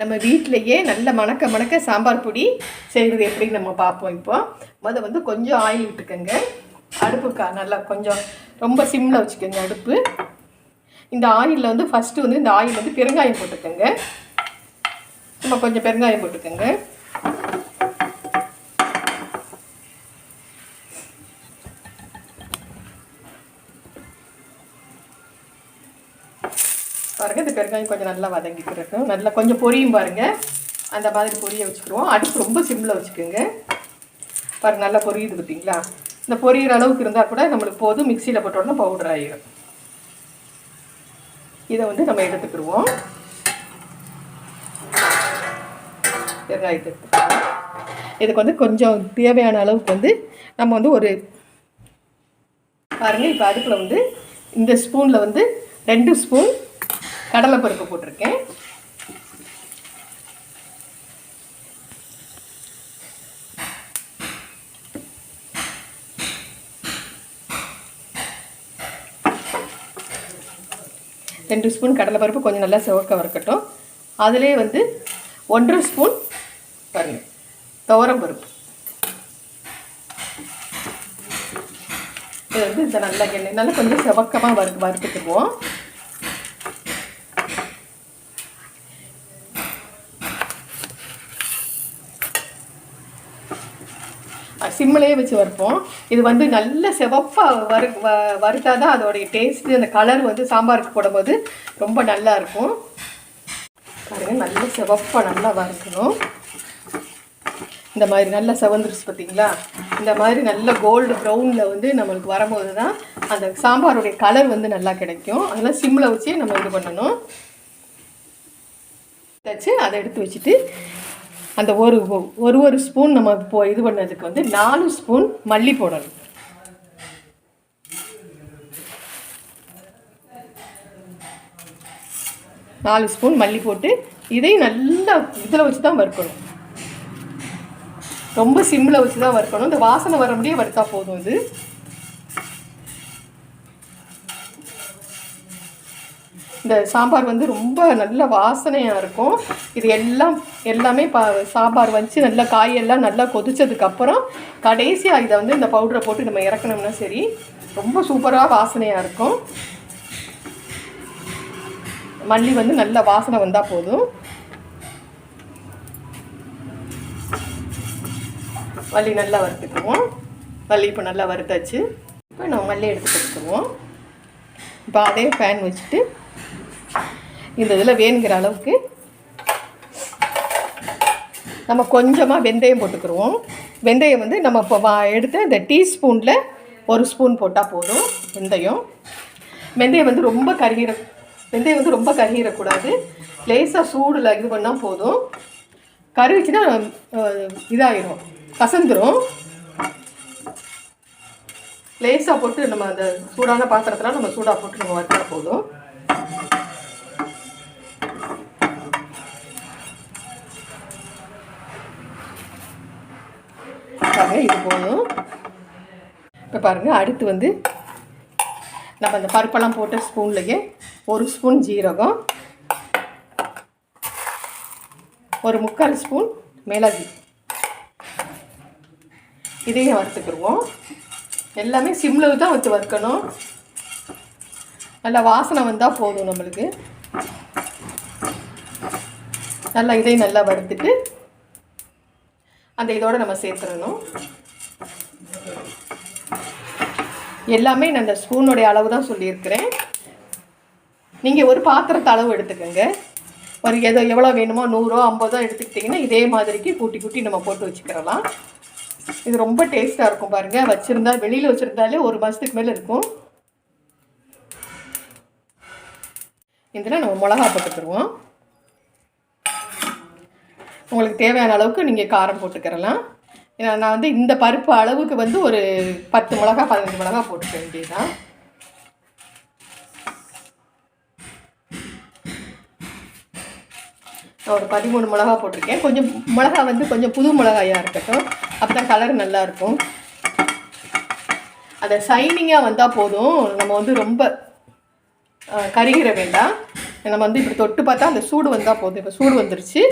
நம்ம வீட்டிலையே நல்ல மணக்க மணக்க சாம்பார் பொடி செய்கிறது எப்படின்னு நம்ம பார்ப்போம் இப்போ. முதல் வந்து கொஞ்சம் ஆயில் விட்டுக்கோங்க. அடுப்புக்கா நல்லா கொஞ்சம் ரொம்ப சிம்மில் வச்சுக்கோங்க அடுப்பு. இந்த ஆயிலில் வந்து ஃபஸ்ட்டு வந்து இந்த ஆயில் வந்து பெருங்காயம் போட்டுக்கோங்க. நம்ம கொஞ்சம் பெருங்காயம் போட்டுக்கோங்க. பெருங்காயம் கொஞ்சம் நல்லா வதங்கிக்கிறட்டும் நல்லா கொஞ்சம் பொரியும் பாருங்கள் அந்த மாதிரி பொரிய வச்சுக்கிடுவோம். அடுப்பு ரொம்ப சிம்மில் வச்சுக்கோங்க. பாருங்கள் நல்லா பொரியுது பார்த்தீங்களா இந்த பொரியிற அளவுக்கு இருந்தால் கூட நம்மளுக்கு போதும். மிக்சியில் போட்டோன்னா பவுடர் ஆகிடும் இதை வந்து நம்ம எடுத்துக்கிடுவோம். வெங்காயத்தை எடுத்துக்கிடுவோம். இதுக்கு வந்து கொஞ்சம் தேவையான அளவுக்கு வந்து நம்ம வந்து ஒரு பாருங்கள் இப்போ அடுப்பில் வந்து இந்த ஸ்பூனில் வந்து ரெண்டு ஸ்பூன் கடலைப்பருப்பு போட்டிருக்கேன். ரெண்டு ஸ்பூன் கடலைப்பருப்பு கொஞ்சம் நல்லா சிவக்க வறுக்கட்டும். அதிலே வந்து ஒன்றரை ஸ்பூன் பாருங்கள் துவரம் பருப்பு. இது வந்து இந்த நல்லா எண்ணெய் நல்லா கொஞ்சம் செவக்கமாக வறு வறுத்துக்குவோம். சிம்மிலேயே வச்சு வறுப்போம். இது வந்து நல்ல செவப்பாக வறு வ வறுத்தா தான் அதோடைய டேஸ்ட்டு அந்த கலர் வந்து சாம்பாருக்கு போடும்போது ரொம்ப நல்லா இருக்கும். பாருங்கள் நல்ல செவப்பாக நல்லா வறுக்கணும். இந்த மாதிரி நல்லா செவந்துருச்சு பார்த்தீங்களா? இந்த மாதிரி நல்ல கோல்டு ப்ரௌனில் வந்து நம்மளுக்கு வரும்போது தான் அந்த சாம்பாருடைய கலர் வந்து நல்லா கிடைக்கும். அதெல்லாம் சிம்மில் வச்சு நம்ம இது பண்ணணும். வச்சு அதை எடுத்து வச்சுட்டு அந்த ஒரு ஒரு ஒரு ஸ்பூன் நம்ம இப்போ இது பண்ணதுக்கு வந்து நாலு ஸ்பூன் மல்லி போடணும். நாலு ஸ்பூன் மல்லி போட்டு இதையும் நல்லா இதில் வச்சு தான் வறுக்கணும். ரொம்ப சிம்மில் வச்சு தான் வறுக்கணும். இந்த வாசனை வர முடியே வறுத்தா போதும் இது இந்த சாம்பார் வந்து ரொம்ப நல்ல வாசனையாக இருக்கும். இது எல்லாம் எல்லாமே பா சாம்பார் வச்சு நல்லா காயெல்லாம் நல்லா கொதிச்சதுக்கப்புறம் கடைசியாக இதை வந்து இந்த பவுடரை போட்டு நம்ம இறக்கணும்னா சரி ரொம்ப சூப்பராக வாசனையாக இருக்கும். மல்லி வந்து நல்ல வாசனை வந்தால் போதும். மல்லி நல்லா வறுத்துக்குவோம். மல்லி இப்போ நல்லா வறுத்தாச்சு. இப்போ நம்ம மல்லி எடுத்து கொடுத்துருவோம். இப்போ அதே ஃபேன் வச்சுட்டு இந்த இதில் வேணுங்கிற அளவுக்கு நம்ம கொஞ்சமாக வெந்தயம் போட்டுக்கிறோம் வெந்தயம் வந்து நம்ம இப்போ வா எடுத்து இந்த டீஸ்பூனில் ஒரு ஸ்பூன் போட்டால் போதும் வெந்தயம். வெந்தயம் வந்து ரொம்ப கருகிற வெந்தயம் வந்து ரொம்ப கருகிடக்கூடாது லேசாக சூடில் இது பண்ணால் போதும். கருகிச்சுன்னா இதாகிடும் கசந்துரும். லேசாக போட்டு நம்ம அந்த சூடான பாத்திரத்தில் நம்ம சூடாக போட்டு நம்ம வறுத்தா போதும். பாருங்கள் இது போதும். இப்போ பாருங்கள் அடுத்து வந்து நம்ம அந்த பருப்பெல்லாம் போட்ட ஸ்பூன்லேயே ஒரு ஸ்பூன் ஜீரகம் ஒரு முக்கால் ஸ்பூன் மிளகு. இதையும் வறுத்துக்கிடுவோம் எல்லாமே சிம்மில் தான் வச்சு வறுக்கணும். நல்லா வாசனை வந்தால் போதும் நம்மளுக்கு. நல்லா இதையும் நல்லா வறுத்துட்டு அந்த இதோடு நம்ம சேர்த்துடணும். எல்லாமே நான் அந்த ஸ்பூனுடைய அளவு தான் சொல்லியிருக்கிறேன். நீங்கள் ஒரு பாத்திரத்தை அளவு எடுத்துக்கோங்க. ஒரு எதோ எவ்வளோ வேணுமோ நூறோ ஐம்பதோ எடுத்துக்கிட்டிங்கன்னா இதே மாதிரிக்கு கூட்டி கூட்டி நம்ம போட்டு வச்சுக்கிறலாம். இது ரொம்ப டேஸ்ட்டாக இருக்கும் பாருங்கள் வச்சுருந்தா வெளியில் வச்சுருந்தாலே ஒரு மாதத்துக்கு மேலே இருக்கும். இதில் நம்ம மிளகா போட்டுக்கிடுவோம். உங்களுக்கு தேவையான அளவுக்கு நீங்கள் காரம் போட்டுக்கிறலாம். ஏன்னா நான் வந்து இந்த பருப்பு அளவுக்கு வந்து ஒரு பத்து மிளகா பதினஞ்சு மிளகா போட்டுக்க வேண்டியதுதான். நான் ஒரு பதிமூணு மிளகா போட்டிருக்கேன். கொஞ்சம் மிளகா வந்து கொஞ்சம் புது மிளகாயாக இருக்கட்டும். அப்போ தான் கலர் நல்லாயிருக்கும் அந்த சைனிங்காக வந்தால் போதும். நம்ம வந்து ரொம்ப கருகிற வேண்டாம். நம்ம வந்து இப்படி தொட்டு பார்த்தா அந்த சூடு வந்தால் போதும். இப்போ சூடு வந்துருச்சு.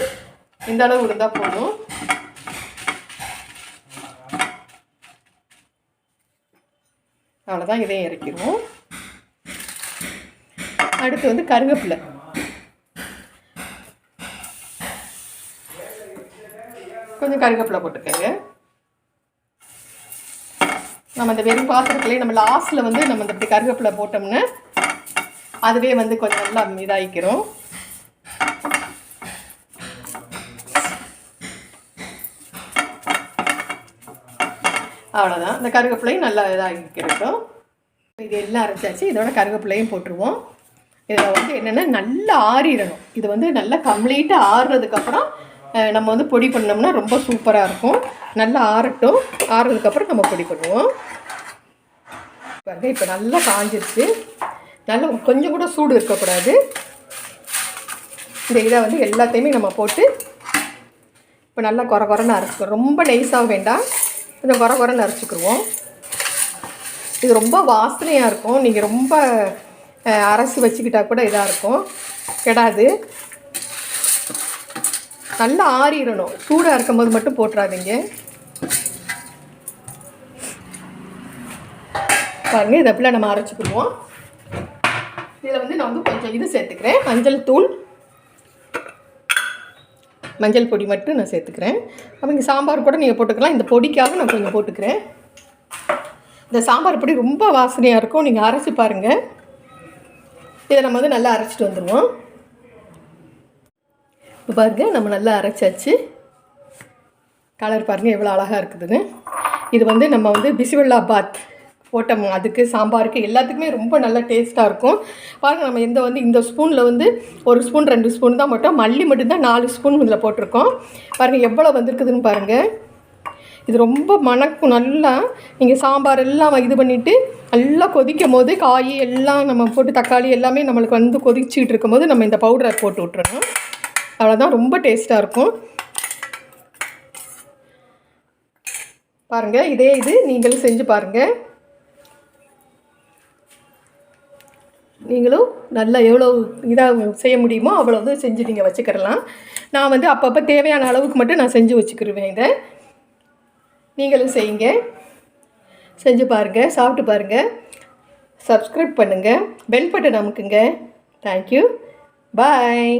இந்த அளவு இருந்தால் போதும். அவ்வளோதான் இதையும் இறக்கிடுவோம். அடுத்து வந்து கருவேப்பிலை கொஞ்சம் கருவேப்பிலை போட்டுக்கோங்க. நம்ம இந்த வெறும் பாத்திரத்துலேயே நம்ம லாஸ்ட்டில் வந்து நம்ம இந்த இப்படி கருவேப்பிலை போட்டோம்னா அதுவே வந்து கொஞ்சம் நல்லா இதாகிக்கிறோம் அவ்வளோதான் இந்த கருவேப்பிலையும் நல்லா இதாகிக்கிறட்டும் இது எல்லாம் அரைச்சாச்சு. இதோட கருவேப்பிலையும் போட்டுருவோம். இதில் வந்து என்னென்னா நல்லா ஆறிடணும். இது வந்து நல்லா கம்ப்ளீட்டாக ஆறுறதுக்கப்புறம் நம்ம வந்து பொடி பண்ணோம்னா ரொம்ப சூப்பராக இருக்கும். நல்லா ஆறட்டும். ஆறுறதுக்கப்புறம் நம்ம பொடி பண்ணுவோம். பாருங்க இப்போ நல்லா காஞ்சிருச்சு. நல்லா கொஞ்சம் கூட சூடு இருக்கக்கூடாது. இந்த இதை வந்து எல்லாத்தையுமே நம்ம போட்டு இப்போ நல்லா குறை குறைன்னு அரைச்சிக்கிறோம் ரொம்ப நைஸாக வேண்டாம். இந்த குறை குறைன்னு அரைச்சிக்கிடுவோம் இது ரொம்ப வாசனையாக இருக்கும். நீங்கள் ரொம்ப அரைச்சி வச்சுக்கிட்டா கூட இதாக இருக்கும். கெடாது. நல்லா ஆறிடணும். சூடாக இருக்கும்போது மட்டும் போட்டுறாதீங்க. பாருங்க இதை அப்படிலாம் நம்ம அரைச்சிக்கிடுவோம் இதில் வந்து நான் வந்து கொஞ்சம் இது சேர்த்துக்கிறேன். மஞ்சள் தூள். மஞ்சள் பொடி மட்டும் நான் சேர்த்துக்கிறேன். அப்போ இங்கே சாம்பார் கூட நீங்கள் போட்டுக்கலாம். இந்த பொடிக்காக நான் கொஞ்சம் போட்டுக்கிறேன். இந்த சாம்பார் பொடி ரொம்ப வாசனையாக இருக்கும். நீங்கள் அரைச்சி பாருங்கள் இதை நம்ம வந்து நல்லா அரைச்சிட்டு வந்துடுவோம் இப்போ பாருங்கள் நம்ம நல்லா அரைச்சாச்சு. கலர் பாருங்கள் எவ்வளோ அழகாக இருக்குதுன்னு. இது வந்து நம்ம வந்து பிசிவல்லா பாத் போட்டோம். அதுக்கு சாம்பாருக்கு எல்லாத்துக்குமே ரொம்ப நல்லா டேஸ்ட்டாக இருக்கும். பாருங்கள் நம்ம எந்த வந்து இந்த ஸ்பூனில் வந்து ஒரு ஸ்பூன் ரெண்டு ஸ்பூன் தான் மட்டும் மல்லி மட்டும்தான் நாலு ஸ்பூன் இதில் போட்டிருக்கோம். பாருங்கள் எவ்வளோ வந்திருக்குதுன்னு பாருங்கள் இது ரொம்ப மணக்கும் நல்லா நீங்கள் சாம்பார் எல்லாம் இது பண்ணிவிட்டு நல்லா கொதிக்கும் போது காய் எல்லாம் நம்ம போட்டு தக்காளி எல்லாமே நம்மளுக்கு வந்து கொதிச்சிட்டு இருக்கும்போது நம்ம இந்த பவுடரை போட்டு விட்டுறணும். அவ்வளோதான் ரொம்ப டேஸ்ட்டாக இருக்கும். பாருங்கள் இதே இது நீங்களும் செஞ்சு பாருங்கள் நீங்களும் நல்லா எவ்வளோ இதாக செய்ய முடியுமோ அவ்வளோ வந்து செஞ்சு நீங்கள் வச்சுக்கிடலாம். நான் வந்து அப்பப்போ தேவையான அளவுக்கு மட்டும் நான் செஞ்சு வச்சுக்கிருவேன் இதை. நீங்களும் செய்யுங்க. செஞ்சு பாருங்கள் சாப்பிட்டு பாருங்கள் சப்ஸ்கிரைப் பண்ணுங்கள் bell button அமுக்குங்க. Thank you bye